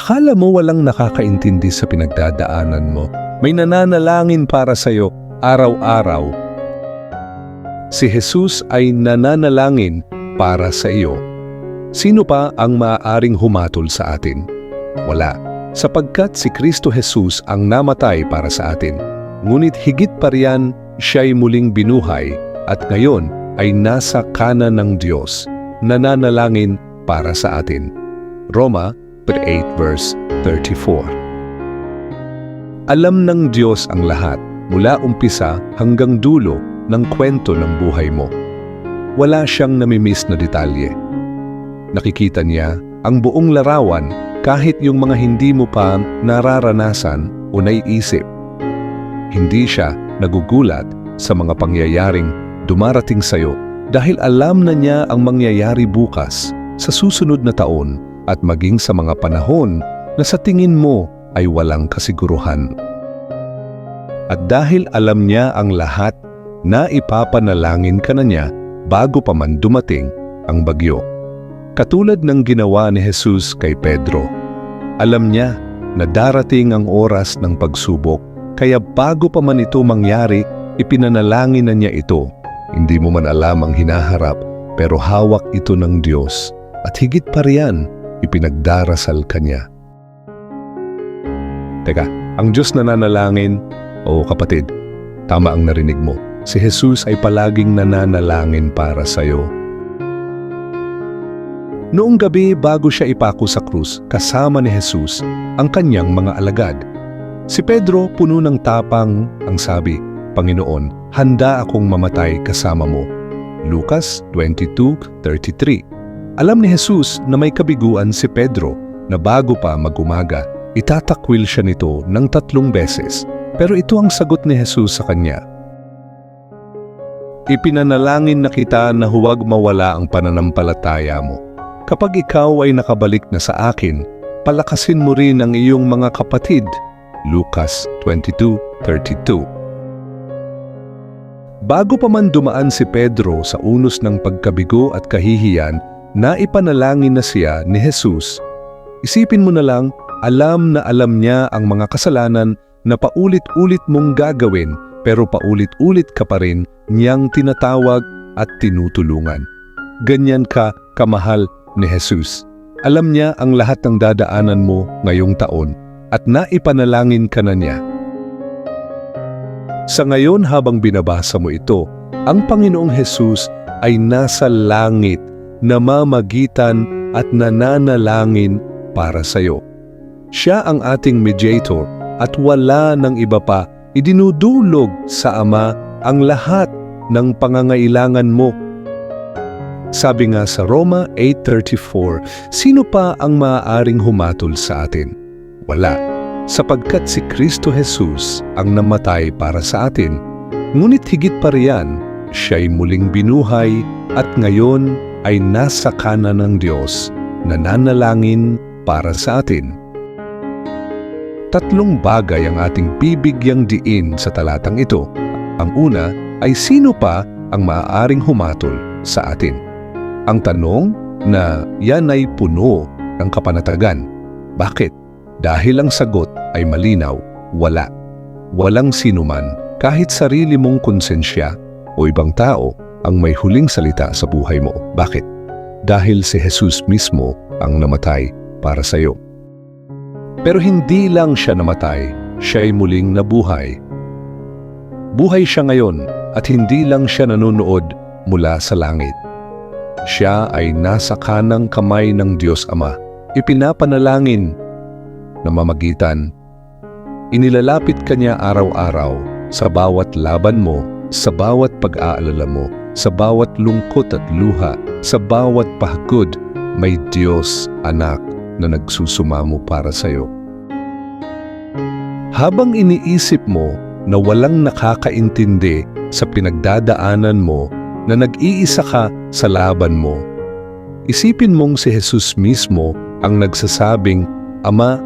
Akala mo walang nakakaintindi sa pinagdadaanan mo. May nananalangin para sa'yo araw-araw. Si Jesus ay nananalangin para sa iyo. Sino pa ang maaaring humatol sa atin? Wala, sapagkat si Kristo Jesus ang namatay para sa atin. Ngunit higit pa riyan, siya'y muling binuhay at ngayon ay nasa kanan ng Diyos, nananalangin para sa atin. Roma 8 verse 34 Alam ng Diyos ang lahat mula umpisa hanggang dulo ng kwento ng buhay mo. Wala siyang namimiss na detalye. Nakikita niya ang buong larawan kahit yung mga hindi mo pa nararanasan o naiisip. Hindi siya nagugulat sa mga pangyayaring dumarating sa'yo dahil alam na niya ang mangyayari bukas sa susunod na taon at maging sa mga panahon na sa tingin mo ay walang kasiguruhan. At dahil alam niya ang lahat na ipapanalangin ka na niya bago pa man dumating ang bagyo. Katulad ng ginawa ni Jesus kay Pedro, alam niya na darating ang oras ng pagsubok kaya bago pa man ito mangyari, ipinanalangin na niya ito. Hindi mo man alam ang hinaharap pero hawak ito ng Diyos at higit pa riyan, ipinagdarasal ka niya. Teka, ang Diyos na nanalangin, o kapatid, tama ang narinig mo. Si Jesus ay palaging nananalangin para sa iyo. Noong gabi bago siya ipako sa krus, kasama ni Jesus ang kanyang mga alagad. Si Pedro puno ng tapang ang sabi, Panginoon, handa akong mamatay kasama mo. Lucas 22.33 Alam ni Jesus na may kabiguan si Pedro na bago pa magumaga, itatakwil siya nito ng tatlong beses. Pero ito ang sagot ni Jesus sa kanya. Ipinanalangin na kita na huwag mawala ang pananampalataya mo. Kapag ikaw ay nakabalik na sa akin, palakasin mo rin ang iyong mga kapatid. Lucas 22.32 Bago pa man dumaan si Pedro sa unos ng pagkabigo at kahihiyan, na ipanalangin na siya ni Jesus. Isipin mo na lang, alam na alam niya ang mga kasalanan na paulit-ulit mong gagawin pero paulit-ulit ka pa rin niyang tinatawag at tinutulungan. Ganyan ka kamahal ni Jesus. Alam niya ang lahat ng dadaanan mo ngayong taon at naipanalangin ka na niya. Sa ngayon habang binabasa mo ito, ang Panginoong Jesus ay nasa langit namamagitan at nananalangin para sa iyo. Siya ang ating mediator at wala ng iba pa idinudulog sa Ama ang lahat ng pangangailangan mo. Sabi nga sa Roma 8.34, sino pa ang maaaring humatol sa atin? Wala, sapagkat si Kristo Jesus ang namatay para sa atin. Ngunit higit pa riyan, siya'y muling binuhay at ngayon ay nasa kanan ng Diyos, nananalangin para sa atin. Tatlong bagay ang ating bibigyang diin sa talatang ito. Ang una ay sino pa ang maaaring humatol sa atin. Ang tanong na yan ay puno ng kapanatagan. Bakit? Dahil ang sagot ay malinaw, wala. Walang sinuman, kahit sarili mong konsensya o ibang tao ang may huling salita sa buhay mo. Bakit? Dahil si Jesus mismo ang namatay para sa iyo. Pero hindi lang siya namatay, siya ay muling nabuhay. Buhay siya ngayon at hindi lang siya nanonood mula sa langit. Siya ay nasa kanang kamay ng Diyos Ama, ipinapanalangin na mamagitan. Inilalapit kanya araw-araw sa bawat laban mo, sa bawat pag-aalala mo, sa bawat lungkot at luha, sa bawat pahagod, may Diyos, anak, na nagsusumamo para sa iyo. Habang iniisip mo na walang nakakaintindi sa pinagdadaanan mo na nag-iisa ka sa laban mo, isipin mong si Jesus mismo ang nagsasabing, Ama,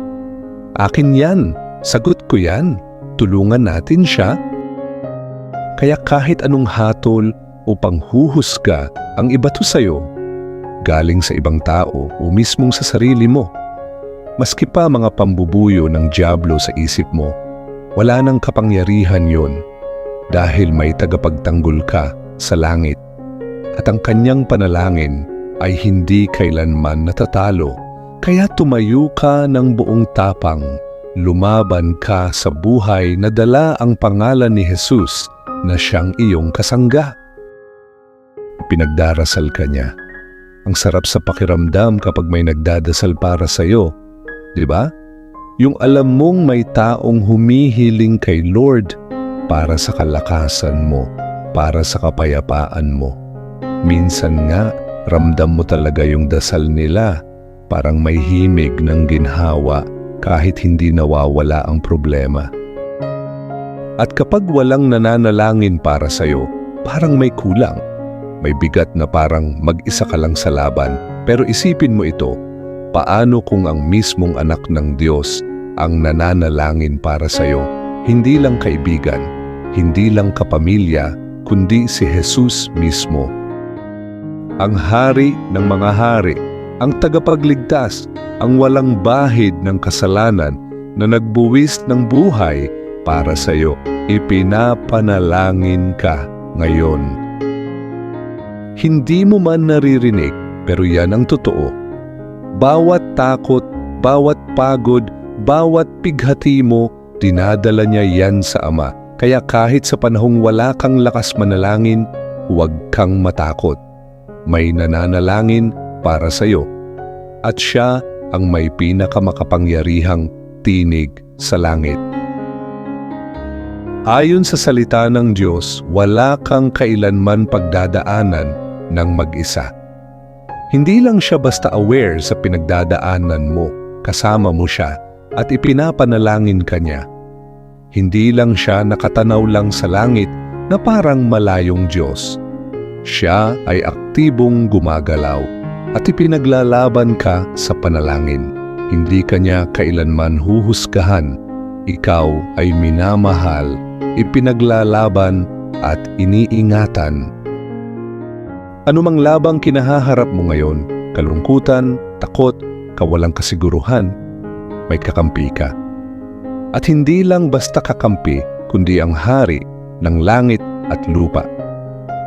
akin yan, sagot ko yan, tulungan natin siya. Kaya kahit anong hatol o panghuhusga ang ibato sa'yo, galing sa ibang tao o mismong sa sarili mo. Maski pa mga pambubuyo ng Diablo sa isip mo, wala nang kapangyarihan yon dahil may tagapagtanggol ka sa langit at ang kanyang panalangin ay hindi kailanman natatalo. Kaya tumayo ka ng buong tapang, lumaban ka sa buhay na dala ang pangalan ni Jesus na siyang iyong kasangga. Pinagdarasal ka niya. Ang sarap sa pakiramdam kapag may nagdadasal para sa iyo, di ba? Yung alam mong may taong humihiling kay Lord para sa kalakasan mo, para sa kapayapaan mo. Minsan nga, ramdam mo talaga yung dasal nila, parang may himig ng ginhawa kahit hindi nawawala ang problema. At kapag walang nananalangin para sa'yo, parang may kulang. May bigat na parang mag-isa ka lang sa laban. Pero isipin mo ito, paano kung ang mismong anak ng Diyos ang nananalangin para sa'yo? Hindi lang kaibigan, hindi lang kapamilya, kundi si Jesus mismo. Ang hari ng mga hari, ang tagapagligtas, ang walang bahid ng kasalanan na nagbuwis ng buhay para sa iyo. Ipinapanalangin ka ngayon. Hindi mo man naririnig, pero yan ang totoo. Bawat takot, bawat pagod, bawat pighati mo, dinadala niya yan sa Ama. Kaya kahit sa panahong wala kang lakas manalangin, huwag kang matakot. May nananalangin para sa iyo. At siya ang may pinakamakapangyarihang tinig sa langit. Ayon sa salita ng Diyos, wala kang kailanman pagdadaanan ng mag-isa. Hindi lang siya basta aware sa pinagdadaanan mo, kasama mo siya at ipinapanalangin ka niya. Hindi lang siya nakatanaw lang sa langit na parang malayong Diyos. Siya ay aktibong gumagalaw at ipinaglalaban ka sa panalangin. Hindi ka niya kailanman huhusgahan. Ikaw ay minamahal, ipinaglalaban at iniingatan. Anumang labang kinahaharap mo ngayon, kalungkutan, takot, kawalang kasiguruhan, may kakampi ka. At hindi lang basta kakampi, kundi ang hari ng langit at lupa.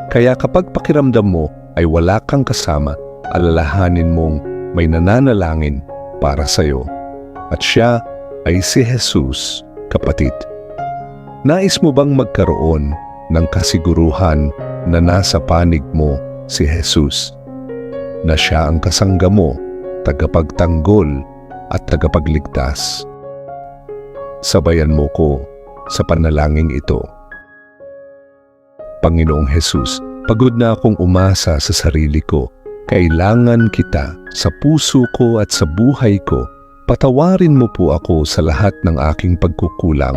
Kaya kapag pakiramdam mo ay wala kang kasama, alalahanin mong may nananalangin para sa iyo. At siya ay si Jesus, kapatid. Nais mo bang magkaroon ng kasiguruhan na nasa panig mo si Jesus? Na siya ang kasangga mo, tagapagtanggol at tagapagligtas. Sabayan mo ko sa panalangin ito. Panginoong Jesus, pagod na akong umasa sa sarili ko. Kailangan kita sa puso ko at sa buhay ko. Patawarin mo po ako sa lahat ng aking pagkukulang.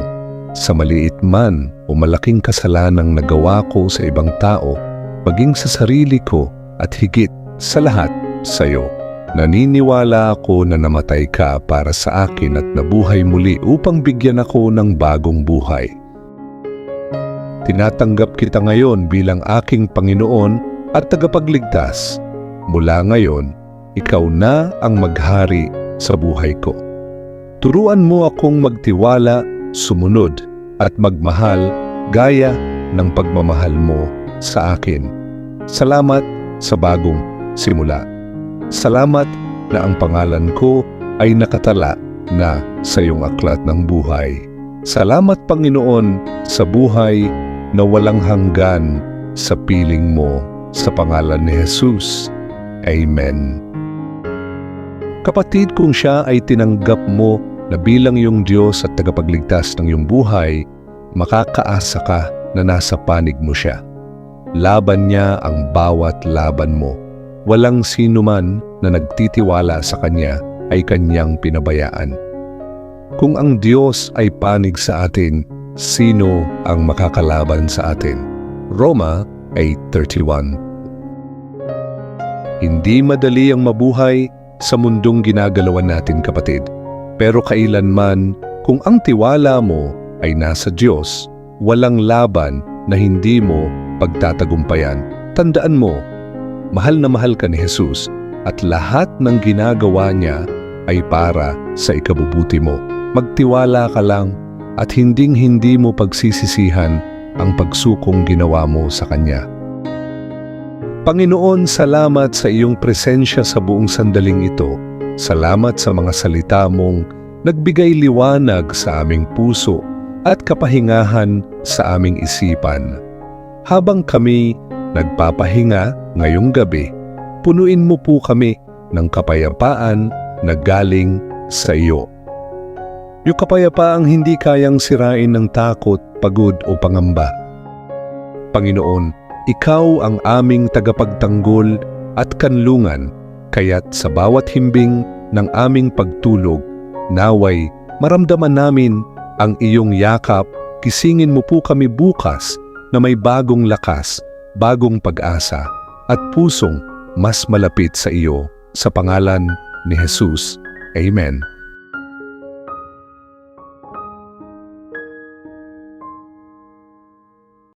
Sa maliit man o malaking kasalanang nagawa ko sa ibang tao, maging sa sarili ko at higit sa lahat sa iyo. Naniniwala ako na namatay ka para sa akin at nabuhay muli upang bigyan ako ng bagong buhay. Tinatanggap kita ngayon bilang aking Panginoon at tagapagligtas. Mula ngayon, ikaw na ang maghari sa buhay ko. Turuan mo akong magtiwala, sumunod at magmahal gaya ng pagmamahal mo sa akin. Salamat sa bagong simula. Salamat na ang pangalan ko ay nakatala na sa iyong aklat ng buhay. Salamat Panginoon sa buhay na walang hanggan sa piling mo sa pangalan ni Jesus. Amen. Kapatid, kung siya ay tinanggap mo na bilang iyong Diyos at tagapagligtas ng iyong buhay, makakaasa ka na nasa panig mo siya. Laban niya ang bawat laban mo. Walang sino man na nagtitiwala sa Kanya ay Kanyang pinabayaan. Kung ang Diyos ay panig sa atin, sino ang makakalaban sa atin? Roma 8.31 Hindi madali ang mabuhay sa mundong ginagalawan natin kapatid. Pero kailanman kung ang tiwala mo ay nasa Diyos, walang laban na hindi mo pagtatagumpayan. Tandaan mo, mahal na mahal ka ni Jesus at lahat ng ginagawa niya ay para sa ikabubuti mo. Magtiwala ka lang at hinding-hindi mo pagsisisihan ang pagsukong ginawa mo sa Kanya. Panginoon, salamat sa iyong presensya sa buong sandaling ito. Salamat sa mga salita mong nagbigay liwanag sa aming puso at kapahingahan sa aming isipan. Habang kami nagpapahinga ngayong gabi, punuin mo po kami ng kapayapaan na galing sa iyo. Yung kapayapaang hindi kayang sirain ng takot, pagod o pangamba. Panginoon, ikaw ang aming tagapagtanggol at kanlungan, kaya't sa bawat himbing ng aming pagtulog, naway maramdaman namin ang iyong yakap, kisingin mo po kami bukas na may bagong lakas, bagong pag-asa, at pusong mas malapit sa iyo sa pangalan ni Jesus. Amen.